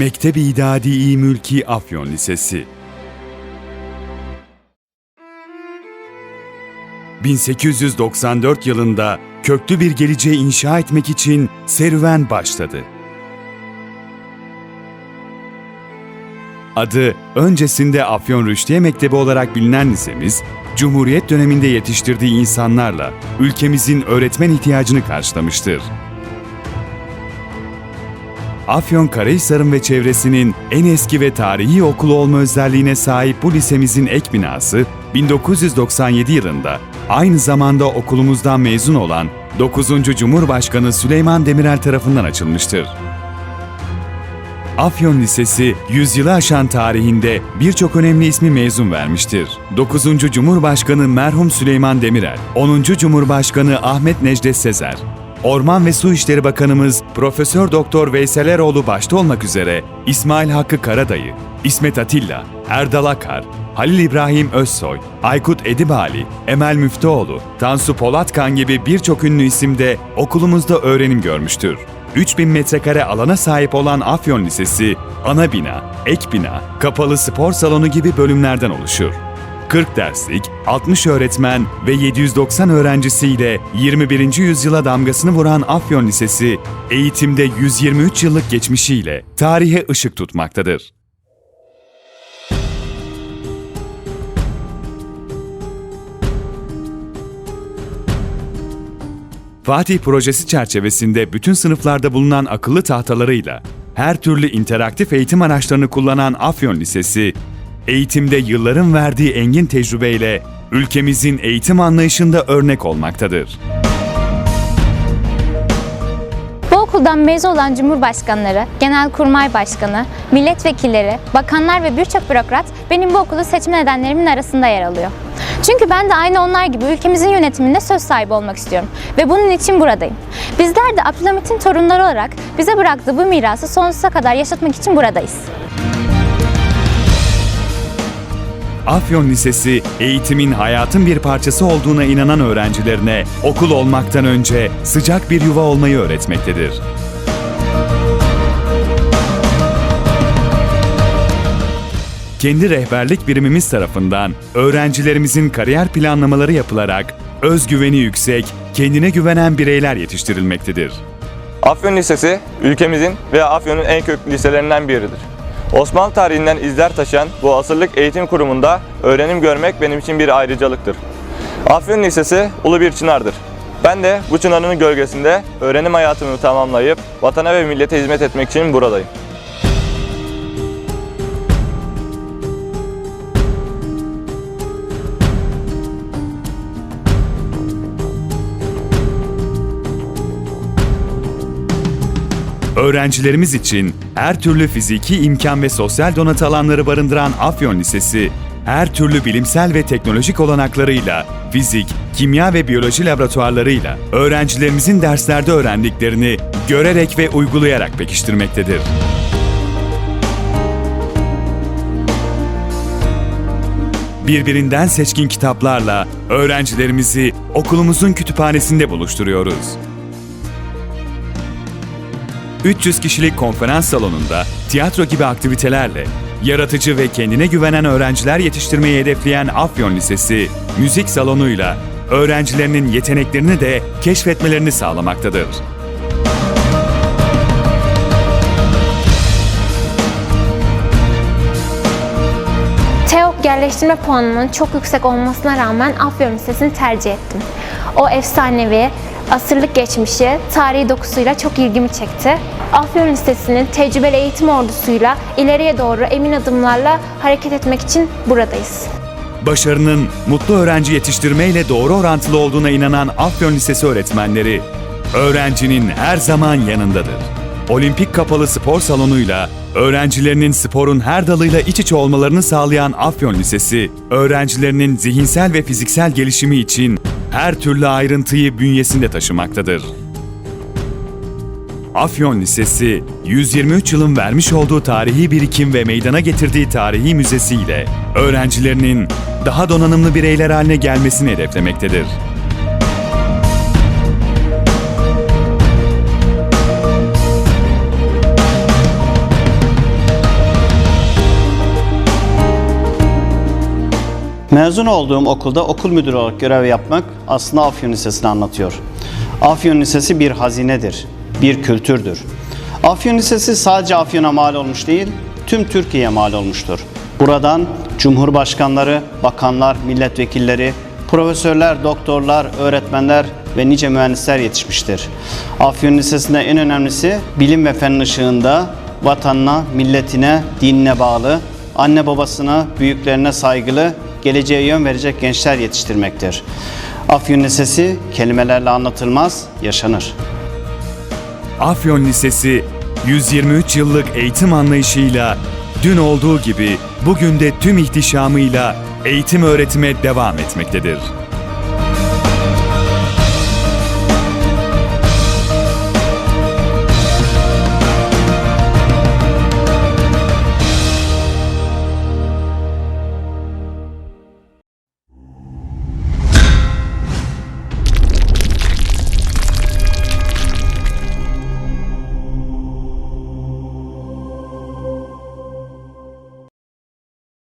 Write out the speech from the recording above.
Mektebi İdadi-i Mülki Afyon Lisesi 1894 yılında köklü bir geleceği inşa etmek için serüven başladı. Adı öncesinde Afyon Rüşdiye Mektebi olarak bilinen lisemiz, Cumhuriyet döneminde yetiştirdiği insanlarla ülkemizin öğretmen ihtiyacını karşılamıştır. Afyon Karahisar'ın ve çevresinin en eski ve tarihi okulu olma özelliğine sahip bu lisemizin ek binası 1997 yılında aynı zamanda okulumuzdan mezun olan 9. Cumhurbaşkanı Süleyman Demirel tarafından açılmıştır. Afyon Lisesi, yüzyılı aşan tarihinde birçok önemli ismi mezun vermiştir. 9. Cumhurbaşkanı merhum Süleyman Demirel, 10. Cumhurbaşkanı Ahmet Necdet Sezer, Orman ve Su İşleri Bakanımız Profesör Doktor Veysel Eroğlu başta olmak üzere İsmail Hakkı Karadayı, İsmet Atilla, Erdal Akar, Halil İbrahim Özsoy, Aykut Edibali, Emel Müftüoğlu, Tansu Polatkan gibi birçok ünlü isim de okulumuzda öğrenim görmüştür. 3000 metrekare alana sahip olan Afyon Lisesi, ana bina, ek bina, kapalı spor salonu gibi bölümlerden oluşur. 40 derslik, 60 öğretmen ve 790 öğrencisiyle 21. yüzyıla damgasını vuran Afyon Lisesi, eğitimde 123 yıllık geçmişiyle tarihe ışık tutmaktadır. Fatih projesi çerçevesinde bütün sınıflarda bulunan akıllı tahtalarıyla her türlü interaktif eğitim araçlarını kullanan Afyon Lisesi, eğitimde yılların verdiği engin tecrübeyle ülkemizin eğitim anlayışında örnek olmaktadır. Bu okuldan mezun olan Cumhurbaşkanları, Genelkurmay Başkanı, milletvekilleri, bakanlar ve birçok bürokrat benim bu okulu seçme nedenlerimin arasında yer alıyor. Çünkü ben de aynı onlar gibi ülkemizin yönetiminde söz sahibi olmak istiyorum ve bunun için buradayım. Bizler de Abdülhamit'in torunları olarak bize bıraktığı bu mirası sonsuza kadar yaşatmak için buradayız. Afyon Lisesi, eğitimin hayatın bir parçası olduğuna inanan öğrencilerine okul olmaktan önce sıcak bir yuva olmayı öğretmektedir. Kendi rehberlik birimimiz tarafından öğrencilerimizin kariyer planlamaları yapılarak özgüveni yüksek, kendine güvenen bireyler yetiştirilmektedir. Afyon Lisesi, ülkemizin ve Afyon'un en köklü liselerinden biridir. Osmanlı tarihinden izler taşıyan bu asırlık eğitim kurumunda öğrenim görmek benim için bir ayrıcalıktır. Afyon Lisesi ulu bir çınardır. Ben de bu çınarın gölgesinde öğrenim hayatımı tamamlayıp vatana ve millete hizmet etmek için buradayım. Öğrencilerimiz için her türlü fiziki imkan ve sosyal donatı alanları barındıran Afyon Lisesi, her türlü bilimsel ve teknolojik olanaklarıyla, fizik, kimya ve biyoloji laboratuvarlarıyla öğrencilerimizin derslerde öğrendiklerini görerek ve uygulayarak pekiştirmektedir. Birbirinden seçkin kitaplarla öğrencilerimizi okulumuzun kütüphanesinde buluşturuyoruz. 300 kişilik konferans salonunda tiyatro gibi aktivitelerle yaratıcı ve kendine güvenen öğrenciler yetiştirmeyi hedefleyen Afyon Lisesi, müzik salonuyla öğrencilerinin yeteneklerini de keşfetmelerini sağlamaktadır. TEOK yerleştirme puanının çok yüksek olmasına rağmen Afyon Lisesi'ni tercih ettim. O efsanevi, asırlık geçmişi, tarihi dokusuyla çok ilgimi çekti. Afyon Lisesi'nin tecrübeli eğitim ordusuyla ileriye doğru emin adımlarla hareket etmek için buradayız. Başarının mutlu öğrenci yetiştirmeyle doğru orantılı olduğuna inanan Afyon Lisesi öğretmenleri, öğrencinin her zaman yanındadır. Olimpik kapalı spor salonuyla öğrencilerinin sporun her dalıyla iç içe olmalarını sağlayan Afyon Lisesi, öğrencilerinin zihinsel ve fiziksel gelişimi için her türlü ayrıntıyı bünyesinde taşımaktadır. Afyon Lisesi, 123 yılın vermiş olduğu tarihi birikim ve meydana getirdiği tarihi müzesiyle öğrencilerinin daha donanımlı bireyler haline gelmesini hedeflemektedir. Mezun olduğum okulda okul müdürü olarak görev yapmak aslında Afyon Lisesi'ni anlatıyor. Afyon Lisesi bir hazinedir, bir kültürdür. Afyon Lisesi sadece Afyon'a mal olmuş değil, tüm Türkiye'ye mal olmuştur. Buradan cumhurbaşkanları, bakanlar, milletvekilleri, profesörler, doktorlar, öğretmenler ve nice mühendisler yetişmiştir. Afyon Lisesi'nde en önemlisi bilim ve fen ışığında vatanına, milletine, dinine bağlı, anne babasına, büyüklerine saygılı, geleceğe yön verecek gençler yetiştirmektir. Afyon Lisesi kelimelerle anlatılmaz, yaşanır. Afyon Lisesi 123 yıllık eğitim anlayışıyla dün olduğu gibi bugün de tüm ihtişamıyla eğitim öğretime devam etmektedir.